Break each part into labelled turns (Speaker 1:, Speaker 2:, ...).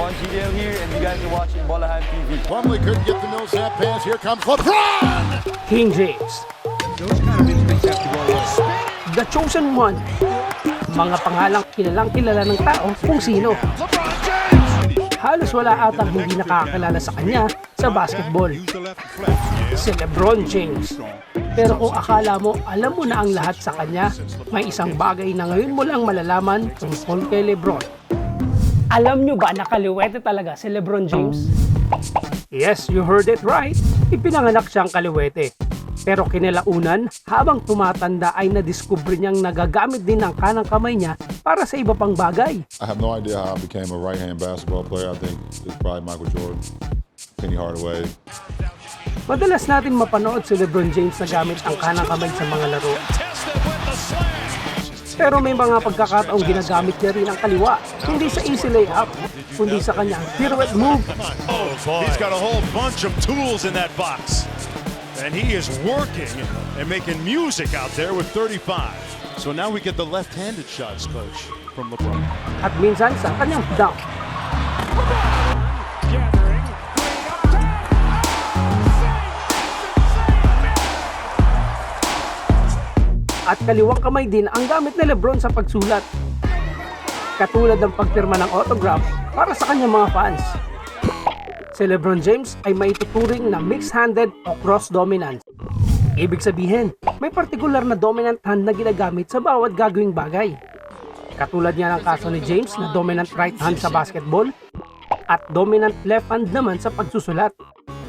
Speaker 1: Juan Gidale here, and you guys are watching Bolahan TV.
Speaker 2: Plumlee couldn't get the Millsap pass. Here comes LeBron.
Speaker 3: King James,
Speaker 4: Those kind of instincts have to go away.
Speaker 3: The Chosen One, mga pangalang kilalang kilala ng tao kung sino. Halos wala atang hindi nakakakilala sa kanya sa basketball. Si LeBron James. Pero kung akala mo, alam mo na ang lahat sa kanya, may isang bagay na ngayon mo lang malalaman tungkol kay LeBron. Alam nyo ba nakaliwete talaga si LeBron James? Yes, you heard it right. Ipinanganak siyang kaliwete. Pero kinalaunan, habang tumatanda ay nadiskubre niyang nagagamit din ng kanang kamay niya para sa iba pang bagay.
Speaker 2: I have no idea how I became a right-hand basketball player. I think it's probably Michael Jordan, Penny Hardaway.
Speaker 3: Madalas natin mapanood si LeBron James na gamit ang kanang kamay sa mga laro. Pero may mga pagkakataong ginagamit niya rin ang kaliwa, hindi sa easy layup, kundi sa kanyang pirouette move.
Speaker 5: He's got a whole bunch of tools in that box. And he is working and making music out there with 35. So now we get the left-handed shots, coach, from LeBron.
Speaker 3: at minsan sa kanyang dunk. At kaliwang kamay din ang gamit ni Lebron sa pagsulat. Katulad ng pagpirma ng autograph para sa kanyang mga fans. Si Lebron James ay maituturing na mixed-handed o cross-dominant. Ibig sabihin, may partikular na dominant hand na ginagamit sa bawat gagawing bagay. Katulad niya ng kaso ni James na dominant right hand sa basketball at dominant left hand naman sa pagsusulat.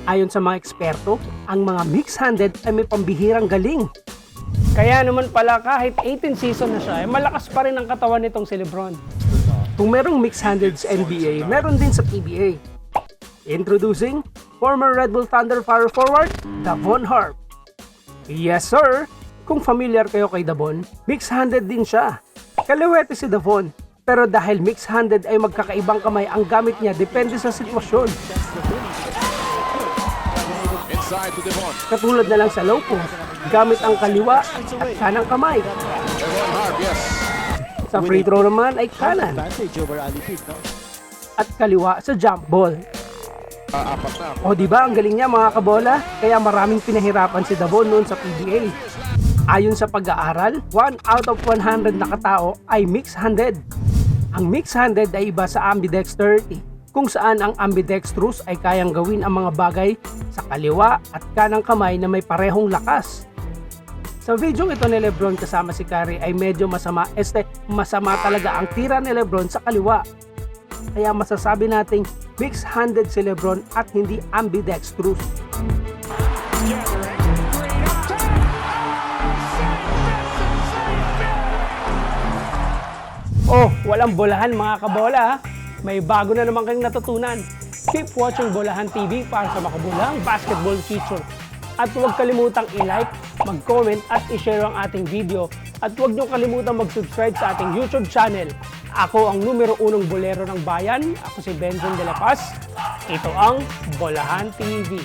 Speaker 3: Ayon sa mga eksperto, ang mga mixed-handed ay may pambihirang galing. Kaya naman pala kahit 18 season na siya, ay malakas pa rin ang katawan nitong si Lebron. Kung merong mixed-handed sa NBA, meron din sa PBA. Introducing former Red Bull Thunder power forward, Davon Harp. Yes sir! Kung familiar kayo kay Davon, mix-handed din siya. Kaliwete si Davon, pero dahil mix-handed ay magkakaibang kamay ang gamit niya depende sa sitwasyon. Katulad na lang sa low post, gamit ang kaliwa at kanang kamay. Sa free throw naman ay kanan
Speaker 4: Advantage over Ali Pete, no?
Speaker 3: at kaliwa sa jump ball.
Speaker 2: Apat na.
Speaker 3: O di ba ang galing niya mga kabola? Kaya maraming pinahirapan si Davon noon sa PBA. Ayon sa pag-aaral, 1 out of 100 na katao ay mixed-handed. Ang mixed-handed ay iba sa ambidexterity, kung saan ang ambidextrous ay kayang gawin ang mga bagay sa kaliwa at kanang kamay na may parehong lakas. Sa video ito ni Lebron kasama si Curry ay medyo masama, este masama talaga ang tira ni Lebron sa kaliwa. Kaya masasabi nating mixed-handed si Lebron at hindi ambidextrous. Oh, walang bolahan mga kabola ha. May bago na naman kayong natutunan. Keep watching Bolahan TV para sa makabulang basketball feature. At huwag kalimutang i-like, mag-comment at i-share ang ating video. At huwag niyo kalimutang mag-subscribe sa ating YouTube channel. Ako ang numero unong bolero ng bayan. Ako si Benson De La Paz. Ito ang Bolahan TV.